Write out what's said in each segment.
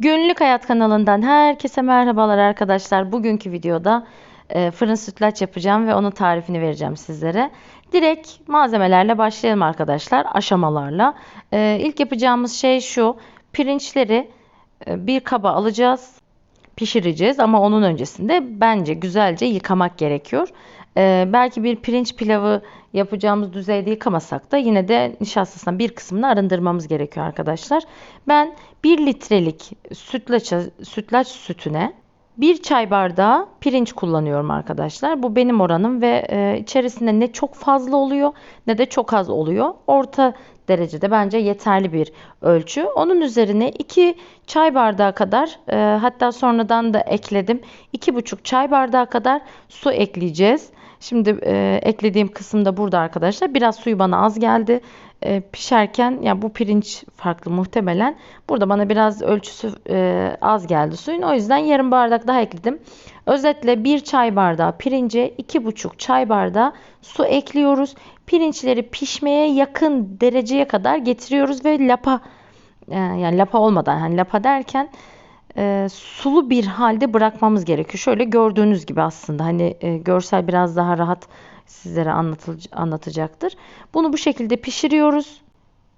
Günlük Hayat kanalından herkese merhabalar arkadaşlar. Bugünkü videoda e, fırın sütlaç yapacağım ve onun tarifini vereceğim sizlere. Direkt malzemelerle başlayalım arkadaşlar aşamalarla. E, ilk yapacağımız şey şu. Pirinçleri e, bir kaba alacağız. Pişireceğiz ama onun öncesinde bence güzelce yıkamak gerekiyor. E, belki bir pirinç pilavı yapacağımız düzeyde yıkamasak da yine de nişastasından bir kısmını arındırmamız gerekiyor arkadaşlar. Ben 1 litrelik sütlaç, sütlaç sütüne 1 çay bardağı pirinç kullanıyorum arkadaşlar. Bu benim oranım ve e, içerisinde ne çok fazla oluyor ne de çok az oluyor. Orta derecede bence yeterli bir ölçü. Onun üzerine 2 çay bardağı kadar e, hatta sonradan da ekledim. 2,5 çay bardağı kadar su ekleyeceğiz. Şimdi e, eklediğim kısımda burada arkadaşlar. Biraz suyu bana az geldi. E, pişerken ya bu pirinç farklı muhtemelen. Burada bana biraz ölçüsü e, az geldi suyun. O yüzden yarım bardak daha ekledim. Özetle 1 çay bardağı pirince 2,5 çay bardağı su ekliyoruz. Pirinçleri pişmeye yakın dereceye kadar getiriyoruz ve lapa e, yani lapa olmadan hani lapa derken e, sulu bir halde bırakmamız gerekiyor. Şöyle gördüğünüz gibi aslında hani e, görsel biraz daha rahat sizlere anlatacaktır. Bunu bu şekilde pişiriyoruz.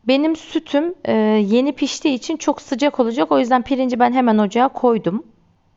Benim sütüm e, yeni piştiği için çok sıcak olacak. O yüzden pirinci ben hemen ocağa koydum.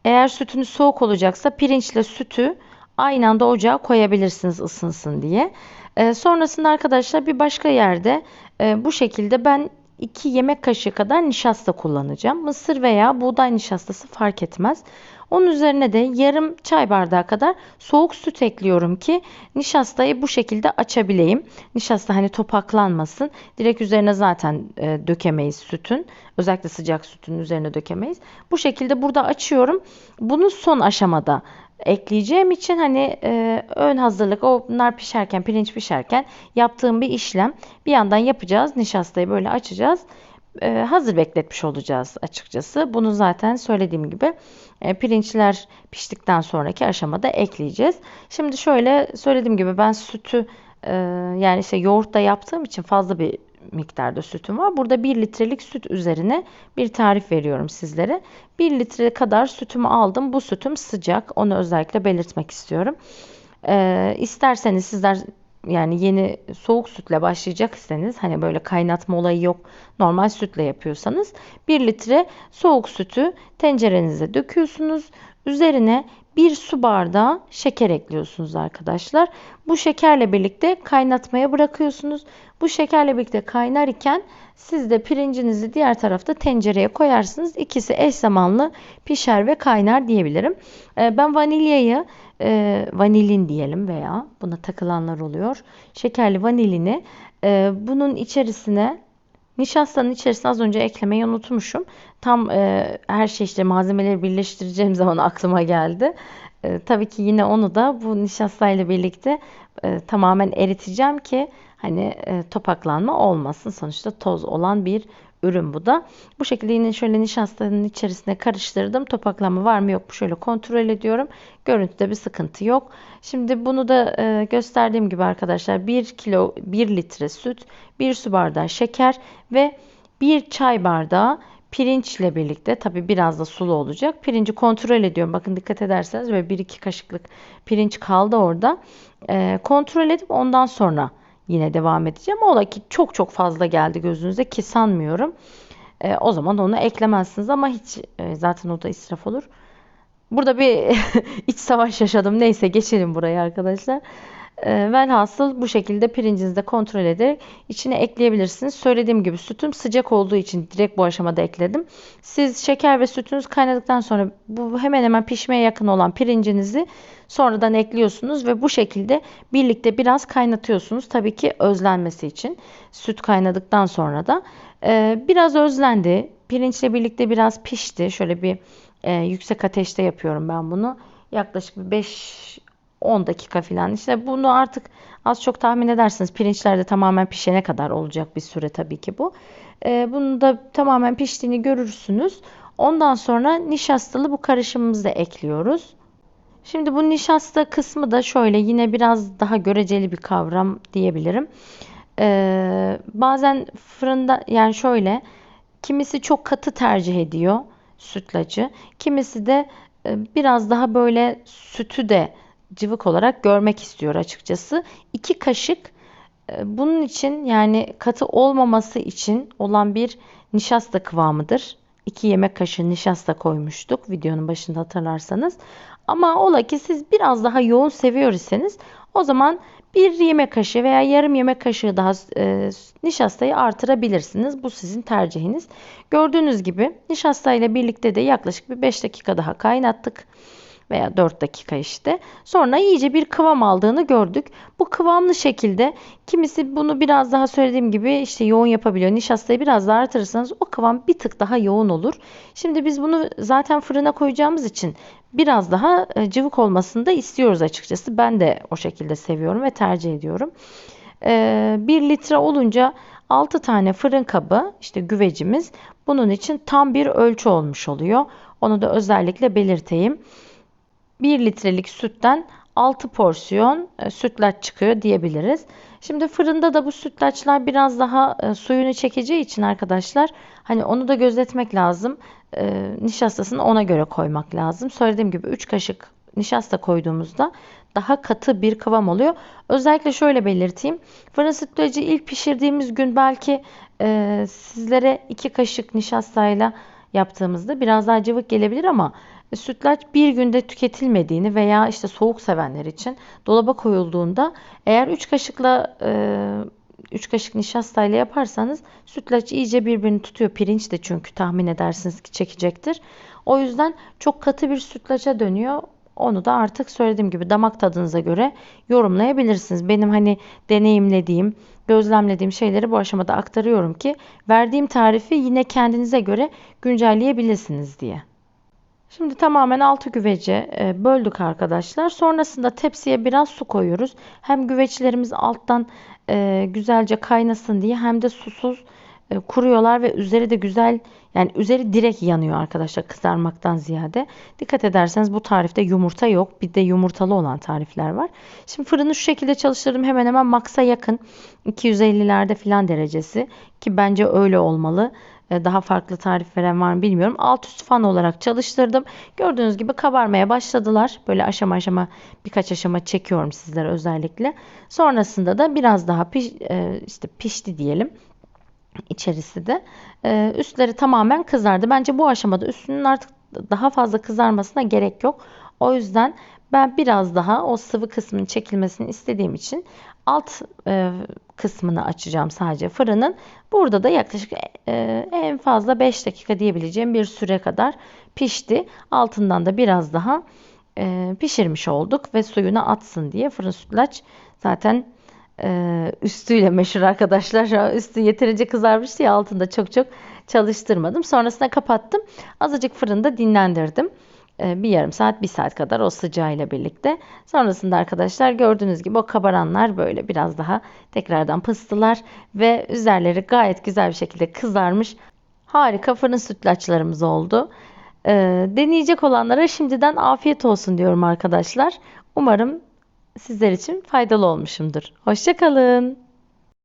Eğer sütünüz soğuk olacaksa pirinçle sütü aynı anda ocağa koyabilirsiniz ısınsın diye. E, sonrasında arkadaşlar bir başka yerde e, bu şekilde ben 2 yemek kaşığı kadar nişasta kullanacağım. Mısır veya buğday nişastası fark etmez. Onun üzerine de yarım çay bardağı kadar soğuk süt ekliyorum ki nişastayı bu şekilde açabileyim. Nişasta hani topaklanmasın. Direkt üzerine zaten e, dökemeyiz sütün. Özellikle sıcak sütün üzerine dökemeyiz. Bu şekilde burada açıyorum. Bunu son aşamada ekleyeceğim için hani e, ön hazırlık onlar pişerken pirinç pişerken yaptığım bir işlem. Bir yandan yapacağız nişastayı böyle açacağız. E, hazır bekletmiş olacağız açıkçası. Bunu zaten söylediğim gibi e, pirinçler piştikten sonraki aşamada ekleyeceğiz. Şimdi şöyle söylediğim gibi ben sütü e, yani işte yoğurtta yaptığım için fazla bir miktarda sütüm var. Burada 1 litrelik süt üzerine bir tarif veriyorum sizlere. 1 litre kadar sütümü aldım. Bu sütüm sıcak. Onu özellikle belirtmek istiyorum. Ee, isterseniz sizler yani yeni soğuk sütle başlayacaksanız hani böyle kaynatma olayı yok normal sütle yapıyorsanız 1 litre soğuk sütü tencerenize döküyorsunuz. Üzerine bir su bardağı şeker ekliyorsunuz arkadaşlar. Bu şekerle birlikte kaynatmaya bırakıyorsunuz. Bu şekerle birlikte kaynar iken siz de pirincinizi diğer tarafta tencereye koyarsınız. İkisi eş zamanlı pişer ve kaynar diyebilirim. Ee, ben vanilyayı e, vanilin diyelim veya buna takılanlar oluyor. Şekerli vanilini e, bunun içerisine Nişastanın içerisine az önce eklemeyi unutmuşum. Tam e, her şey işte malzemeleri birleştireceğim zaman aklıma geldi. E, tabii ki yine onu da bu nişastayla birlikte e, tamamen eriteceğim ki hani e, topaklanma olmasın. Sonuçta toz olan bir ürün bu da. Bu şekilde yine şöyle nişastanın içerisine karıştırdım. Topaklanma var mı yok mu şöyle kontrol ediyorum. Görüntüde bir sıkıntı yok. Şimdi bunu da e, gösterdiğim gibi arkadaşlar 1 kilo 1 litre süt, 1 su bardağı şeker ve 1 çay bardağı pirinçle birlikte tabi biraz da sulu olacak. Pirinci kontrol ediyorum. Bakın dikkat ederseniz böyle 1-2 kaşıklık pirinç kaldı orada. E, kontrol edip ondan sonra yine devam edeceğim. Ola ki çok çok fazla geldi gözünüze ki sanmıyorum. E, o zaman onu eklemezsiniz ama hiç e, zaten o da israf olur. Burada bir iç savaş yaşadım. Neyse geçelim buraya arkadaşlar. E, velhasıl bu şekilde pirincinizi de kontrol ederek içine ekleyebilirsiniz. Söylediğim gibi sütüm sıcak olduğu için direkt bu aşamada ekledim. Siz şeker ve sütünüz kaynadıktan sonra bu hemen hemen pişmeye yakın olan pirincinizi sonradan ekliyorsunuz ve bu şekilde birlikte biraz kaynatıyorsunuz. Tabii ki özlenmesi için süt kaynadıktan sonra da e, biraz özlendi. Pirinçle birlikte biraz pişti. Şöyle bir e, yüksek ateşte yapıyorum ben bunu. Yaklaşık 5 10 dakika falan. İşte bunu artık az çok tahmin edersiniz. Pirinçler de tamamen pişene kadar olacak bir süre tabii ki bu. Ee, bunu da tamamen piştiğini görürsünüz. Ondan sonra nişastalı bu karışımımızı da ekliyoruz. Şimdi bu nişasta kısmı da şöyle yine biraz daha göreceli bir kavram diyebilirim. Ee, bazen fırında yani şöyle kimisi çok katı tercih ediyor. sütlacı. Kimisi de e, biraz daha böyle sütü de cıvık olarak görmek istiyor açıkçası. 2 kaşık e, bunun için yani katı olmaması için olan bir nişasta kıvamıdır. 2 yemek kaşığı nişasta koymuştuk videonun başında hatırlarsanız. Ama ola ki siz biraz daha yoğun seviyor iseniz o zaman bir yemek kaşığı veya yarım yemek kaşığı daha e, nişastayı artırabilirsiniz. Bu sizin tercihiniz. Gördüğünüz gibi nişasta ile birlikte de yaklaşık bir 5 dakika daha kaynattık veya 4 dakika işte. Sonra iyice bir kıvam aldığını gördük. Bu kıvamlı şekilde kimisi bunu biraz daha söylediğim gibi işte yoğun yapabiliyor. Nişastayı biraz daha artırırsanız o kıvam bir tık daha yoğun olur. Şimdi biz bunu zaten fırına koyacağımız için biraz daha e, cıvık olmasını da istiyoruz açıkçası. Ben de o şekilde seviyorum ve tercih ediyorum. 1 e, litre olunca 6 tane fırın kabı işte güvecimiz bunun için tam bir ölçü olmuş oluyor. Onu da özellikle belirteyim. 1 litrelik sütten 6 porsiyon e, sütlaç çıkıyor diyebiliriz. Şimdi fırında da bu sütlaçlar biraz daha e, suyunu çekeceği için arkadaşlar hani onu da gözetmek lazım. E, nişastasını ona göre koymak lazım. Söylediğim gibi 3 kaşık nişasta koyduğumuzda daha katı bir kıvam oluyor. Özellikle şöyle belirteyim. Fırın sütlacı ilk pişirdiğimiz gün belki e, sizlere 2 kaşık nişastayla yaptığımızda biraz daha cıvık gelebilir ama sütlaç bir günde tüketilmediğini veya işte soğuk sevenler için dolaba koyulduğunda eğer 3 kaşıkla e, 3 kaşık nişastayla yaparsanız sütlaç iyice birbirini tutuyor. Pirinç de çünkü tahmin edersiniz ki çekecektir. O yüzden çok katı bir sütlaça dönüyor. Onu da artık söylediğim gibi damak tadınıza göre yorumlayabilirsiniz. Benim hani deneyimlediğim, gözlemlediğim şeyleri bu aşamada aktarıyorum ki verdiğim tarifi yine kendinize göre güncelleyebilirsiniz diye. Şimdi tamamen altı güvece e, böldük arkadaşlar. Sonrasında tepsiye biraz su koyuyoruz. Hem güveçlerimiz alttan e, güzelce kaynasın diye hem de susuz e, kuruyorlar ve üzeri de güzel yani üzeri direkt yanıyor arkadaşlar kızarmaktan ziyade. Dikkat ederseniz bu tarifte yumurta yok. Bir de yumurtalı olan tarifler var. Şimdi fırını şu şekilde çalıştırdım. Hemen hemen maksa yakın. 250'lerde filan derecesi ki bence öyle olmalı. E, daha farklı tarif veren var mı bilmiyorum. Alt üst fan olarak çalıştırdım. Gördüğünüz gibi kabarmaya başladılar. Böyle aşama aşama birkaç aşama çekiyorum sizlere özellikle. Sonrasında da biraz daha piş, e, işte pişti diyelim içerisi de. E, üstleri tamamen kızardı. Bence bu aşamada üstünün artık daha fazla kızarmasına gerek yok. O yüzden ben biraz daha o sıvı kısmın çekilmesini istediğim için alt e, kısmını açacağım sadece fırının. Burada da yaklaşık e, en fazla 5 dakika diyebileceğim bir süre kadar pişti. Altından da biraz daha e, pişirmiş olduk ve suyunu atsın diye fırın sütlaç zaten e, üstüyle meşhur arkadaşlar. Üstü yeterince kızarmıştı ya altında çok çok çalıştırmadım. Sonrasında kapattım. Azıcık fırında dinlendirdim. Ee, bir yarım saat, bir saat kadar o sıcağıyla birlikte. Sonrasında arkadaşlar gördüğünüz gibi o kabaranlar böyle biraz daha tekrardan pıstılar ve üzerleri gayet güzel bir şekilde kızarmış. Harika fırın sütlaçlarımız oldu. Ee, deneyecek olanlara şimdiden afiyet olsun diyorum arkadaşlar. Umarım sizler için faydalı olmuşumdur. Hoşçakalın.